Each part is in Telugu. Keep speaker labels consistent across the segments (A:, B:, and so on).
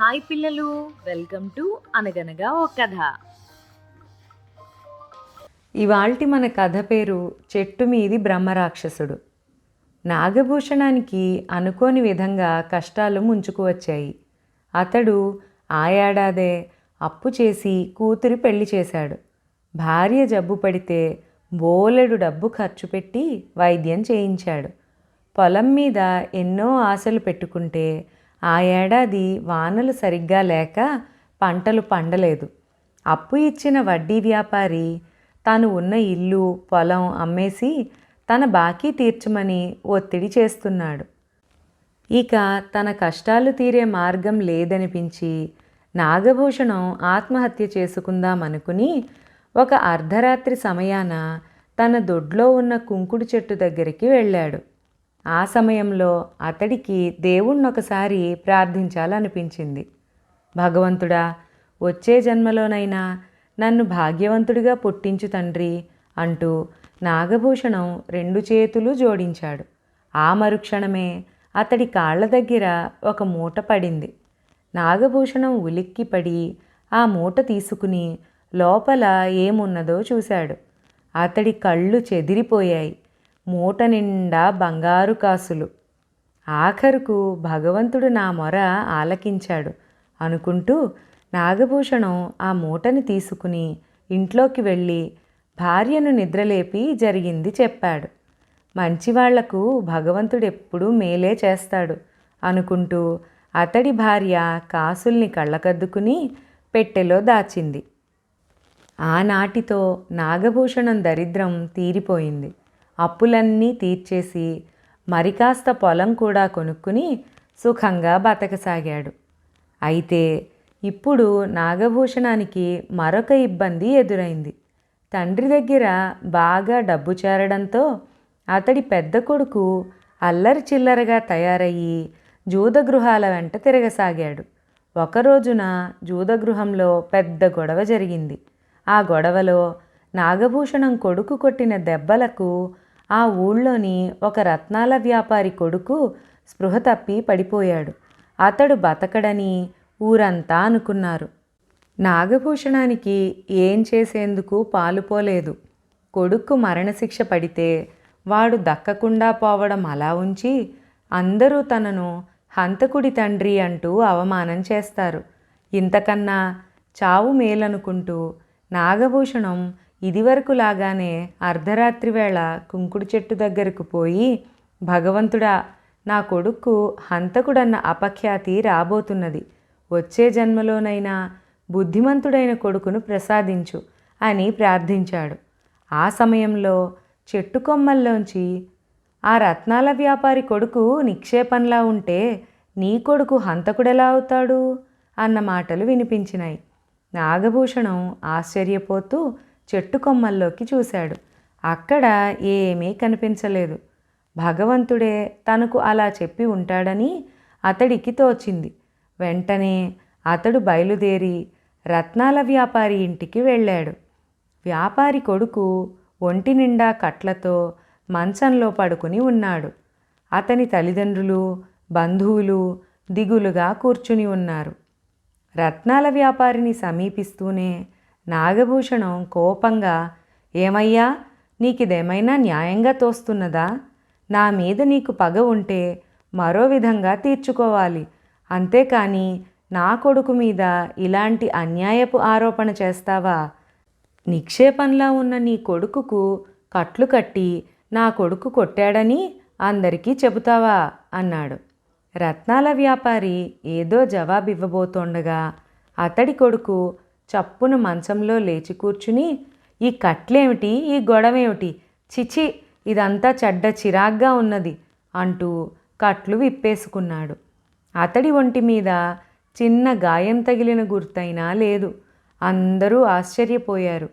A: హాయ్ పిల్లలు వెల్కమ్ టు అనగనగా ఓ కథ.
B: ఇవాల్టి మన కథ పేరు చెట్టు మీది బ్రహ్మరాక్షసుడు. నాగభూషణానికి అనుకోని విధంగా కష్టాలు ముంచుకు వచ్చాయి. అతడు ఆ ఏడాదే అప్పు చేసి కూతురి పెళ్ళి చేశాడు. భార్య జబ్బు పడితే బోలెడు డబ్బు ఖర్చు పెట్టి వైద్యం చేయించాడు. పొలం మీద ఎన్నో ఆశలు పెట్టుకుంటే ఆ ఏడాది వానలు సరిగ్గా లేక పంటలు పండలేదు. అప్పు ఇచ్చిన వడ్డీ వ్యాపారి తాను ఉన్న ఇల్లు పొలం అమ్మేసి తన బాకీ తీర్చమని ఒత్తిడి చేస్తున్నాడు. ఇక తన కష్టాలు తీరే మార్గం లేదనిపించి నాగభూషణం ఆత్మహత్య చేసుకుందామనుకుని ఒక అర్ధరాత్రి సమయాన తన దొడ్లో ఉన్న కుంకుడు చెట్టు దగ్గరికి వెళ్ళాడు. ఆ సమయంలో అతడికి దేవుణ్ణొకసారి ప్రార్థించాలనిపించింది. భగవంతుడా వచ్చే జన్మలోనైనా నన్ను భాగ్యవంతుడిగా పుట్టించు తండ్రి అంటూ నాగభూషణం రెండు చేతులు జోడించాడు. ఆ మరుక్షణమే అతడి కాళ్ళ దగ్గర ఒక మూట పడింది. నాగభూషణం ఉలిక్కిపడి ఆ మూట తీసుకుని లోపల ఏమున్నదో చూశాడు. అతడి కళ్ళు చెదిరిపోయాయి. మూట నిండా బంగారు కాసులు. ఆఖరుకు భగవంతుడు నా మొర ఆలకించాడు. అనుకుంటూ నాగభూషణం ఆ మూటని తీసుకుని ఇంట్లోకి వెళ్ళి భార్యను నిద్రలేపి జరిగింది చెప్పాడు. మంచివాళ్ళకు భగవంతుడు ఎప్పుడూ మేలే చేస్తాడు అనుకుంటూ అతడి భార్య కాసుల్ని కళ్ళకద్దుకుని పెట్టెలో దాచింది. ఆనాటితో నాగభూషణం దరిద్రం తీరిపోయింది. అప్పులన్నీ తీర్చేసి మరికాస్త పొలం కూడా కొనుక్కుని సుఖంగా బతకసాగాడు. అయితే ఇప్పుడు నాగభూషణానికి మరొక ఇబ్బంది ఎదురైంది. తండ్రి దగ్గర బాగా డబ్బు చేరడంతో అతడి పెద్ద కొడుకు అల్లరి చిల్లరగా తయారయ్యి జూదగృహాల వెంట తిరగసాగాడు. ఒకరోజున జూదగృహంలో పెద్ద గొడవ జరిగింది. ఆ గొడవలో నాగభూషణం కొడుకు కొట్టిన దెబ్బలకు ఆ ఊళ్ళోని ఒక రత్నాల వ్యాపారి కొడుకు స్పృహ తప్పి పడిపోయాడు. అతడు బతకడని ఊరంతా అనుకున్నారు. నాగభూషణానికి ఏం చేసేందుకు పాలుపోలేదు కొడుకు మరణశిక్ష పడితే వాడు దక్కకుండా పోవడం అలా ఉంచి అందరూ తనను హంతకుడి తండ్రి అంటూ అవమానం చేస్తారు. ఇంతకన్నా చావు మేలనుకుంటూ నాగభూషణం ఇదివరకు లాగానే అర్ధరాత్రి వేళ కుంకుడు చెట్టు దగ్గరకు పోయి భగవంతుడా నా కొడుకు హంతకుడన్న అపఖ్యాతి రాబోతున్నది. వచ్చే జన్మలోనైనా బుద్ధిమంతుడైన కొడుకును ప్రసాదించు అని ప్రార్థించాడు. ఆ సమయంలో చెట్టు కొమ్మల్లోంచి ఆ రత్నాల వ్యాపారి కొడుకు నిక్షేపంలా ఉంటే నీ కొడుకు హంతకుడెలా అవుతాడు? అన్న మాటలు వినిపించినాయి. నాగభూషణం ఆశ్చర్యపోతూ చెట్టు కొమ్మల్లోకి చూశాడు. అక్కడ ఏమీ కనిపించలేదు. భగవంతుడే తనకు అలా చెప్పి ఉంటాడని అతడికి తోచింది. వెంటనే అతడు బయలుదేరి రత్నాల వ్యాపారి ఇంటికి వెళ్ళాడు. వ్యాపారి కొడుకు ఒంటి నిండా కట్లతో మంచంలో పడుకుని ఉన్నాడు. అతని తల్లిదండ్రులు బంధువులు దిగులుగా కూర్చుని ఉన్నారు. రత్నాల వ్యాపారిని సమీపిస్తూనే నాగభూషణం కోపంగా ఏమయ్యా నీకిదేమైనా న్యాయంగా తోస్తున్నదా? నా మీద నీకు పగ ఉంటే మరో విధంగా తీర్చుకోవాలి. అంతేకాని నా కొడుకు మీద ఇలాంటి అన్యాయపు ఆరోపణ చేస్తావా? నిక్షేపంలా ఉన్న నీ కొడుకుకు కట్లు కట్టి నా కొడుకు కొట్టాడని అందరికీ చెబుతావా? అన్నాడు. రత్నాల వ్యాపారి ఏదో జవాబివ్వబోతోండగా అతడి కొడుకు చప్పున మంచంలో లేచి కూర్చుని ఈ కట్లేమిటి? ఈ గొడవేమిటి? చిచి ఇదంతా చెడ్డ చిరాగ్గా ఉన్నది అంటూ కట్లు విప్పేసుకున్నాడు. అతడి ఒంటి మీద చిన్న గాయం తగిలిన గుర్తైనా లేదు. అందరూ ఆశ్చర్యపోయారు.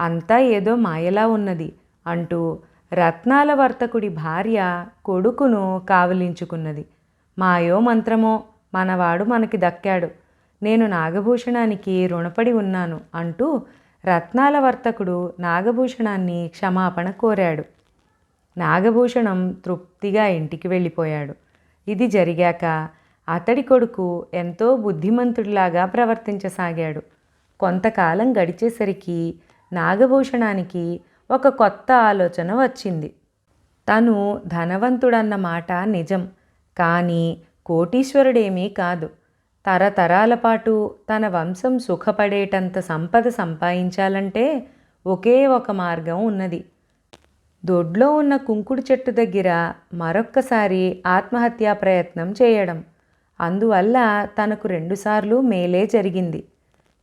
B: అంతా ఏదో మాయలా ఉన్నది అంటూ రత్నాల వర్తకుడి భార్య కొడుకును కావలించుకున్నది. మాయో మంత్రమో? మనవాడు మనకి దక్కాడు. నేను నాగభూషణానికి రుణపడి ఉన్నాను అంటూ రత్నాల వర్తకుడు నాగభూషణాన్ని క్షమాపణ కోరాడు. నాగభూషణం తృప్తిగా ఇంటికి వెళ్ళిపోయాడు. ఇది జరిగాక అతడి కొడుకు ఎంతో బుద్ధిమంతుడిలాగా ప్రవర్తించసాగాడు. కొంతకాలం గడిచేసరికి నాగభూషణానికి ఒక కొత్త ఆలోచన వచ్చింది. తను ధనవంతుడన్న మాట నిజం కానీ కోటీశ్వరుడేమీ కాదు. తరతరాల పాటు తన వంశం సుఖపడేటంత సంపద సంపాదించాలంటే ఒకే ఒక మార్గం ఉన్నది. దొడ్లో ఉన్న కుంకుడు చెట్టు దగ్గర మరొక్కసారి ఆత్మహత్యా ప్రయత్నం చేయడం. అందువల్ల తనకు రెండుసార్లు మేలే జరిగింది.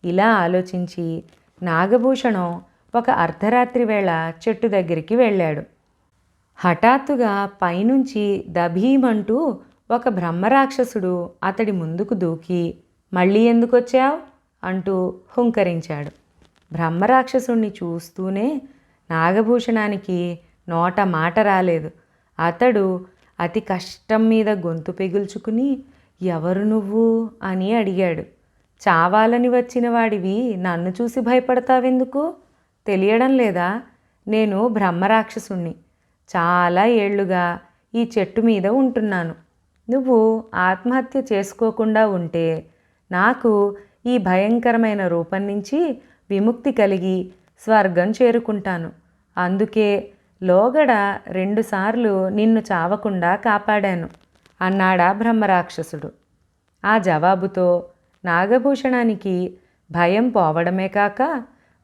B: ఇలా ఆలోచించి నాగభూషణం ఒక అర్ధరాత్రి వేళ చెట్టు దగ్గరికి వెళ్ళాడు. హఠాత్తుగా పైనుంచి దభీమంటూ ఒక బ్రహ్మరాక్షసుడు అతడి ముందుకు దూకి మళ్ళీ ఎందుకొచ్చావు? అంటూ హుంకరించాడు. బ్రహ్మరాక్షసుణ్ణి చూస్తూనే నాగభూషణానికి నోట మాట రాలేదు. అతడు అతి కష్టం మీద గొంతు పెగుల్చుకుని ఎవరు నువ్వు? అని అడిగాడు. చావాలని వచ్చిన వాడివి నన్ను చూసి భయపడతావెందుకు? తెలియడం లేదా? నేను బ్రహ్మరాక్షసుణ్ణి. చాలా ఏళ్ళుగా ఈ చెట్టు మీద ఉంటున్నాను. నువ్వు ఆత్మహత్య చేసుకోకుండా ఉంటే నాకు ఈ భయంకరమైన రూపం నుంచి విముక్తి కలిగి స్వర్గం చేరుకుంటాను. అందుకే లోగడ రెండుసార్లు నిన్ను చావకుండా కాపాడాను అన్నాడా బ్రహ్మరాక్షసుడు. ఆ జవాబుతో నాగభూషణానికి భయం పోవడమే కాక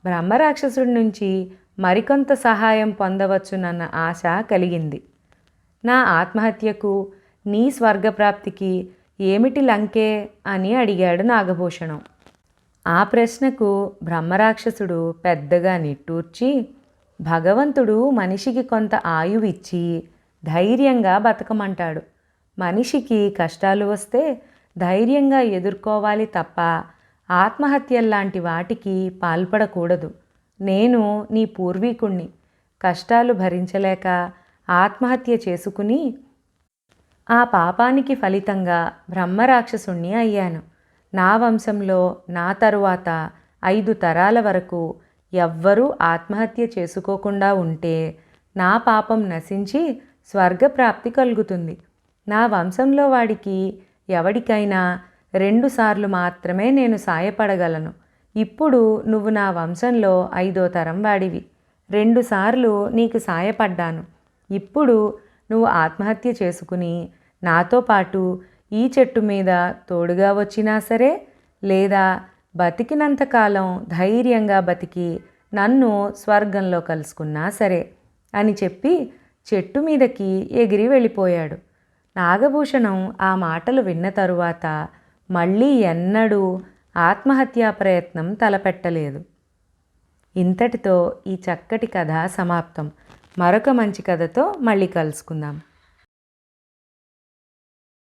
B: బ్రహ్మరాక్షసుడి నుంచి మరికొంత సహాయం పొందవచ్చునన్న ఆశ కలిగింది. నా ఆత్మహత్యకు నీ స్వర్గప్రాప్తికి ఏమిటి లంకే అని అడిగాడు నాగభూషణం. ఆ ప్రశ్నకు బ్రహ్మరాక్షసుడు పెద్దగా నిట్టూర్చి భగవంతుడు మనిషికి కొంత ఆయువిచ్చి ధైర్యంగా బతకమంటాడు. మనిషికి కష్టాలు వస్తే ధైర్యంగా ఎదుర్కోవాలి తప్ప ఆత్మహత్యల్లాంటి వాటికి పాల్పడకూడదు. నేను నీ పూర్వీకుణ్ణి. కష్టాలు భరించలేక ఆత్మహత్య చేసుకుని ఆ పాపానికి ఫలితంగా బ్రహ్మరాక్షసుణ్ణి అయ్యాను. నా వంశంలో నా తరువాత ఐదు తరాల వరకు ఎవ్వరూ ఆత్మహత్య చేసుకోకుండా ఉంటే నా పాపం నశించి స్వర్గప్రాప్తి కలుగుతుంది. నా వంశంలో వాడికి ఎవడికైనా రెండుసార్లు మాత్రమే నేను సాయపడగలను. ఇప్పుడు నువ్వు నా వంశంలో ఐదో తరం వాడివి. రెండుసార్లు నీకు సాయపడ్డాను. ఇప్పుడు నువ్వు ఆత్మహత్య చేసుకుని నాతో పాటు ఈ చెట్టు మీద తోడుగా వచ్చినా సరే లేదా బతికినంతకాలం ధైర్యంగా బతికి నన్ను స్వర్గంలో కలుసుకున్నా సరే అని చెప్పి చెట్టు మీదకి ఎగిరి వెళ్ళిపోయాడు. నాగభూషణం ఆ మాటలు విన్న తరువాత మళ్ళీ ఎన్నడూ ఆత్మహత్యా ప్రయత్నం తలపెట్టలేదు. ఇంతటితో ఈ చక్కటి కథ సమాప్తం. మరొక మంచి కథతో మళ్ళీ కలుసుకుందాం.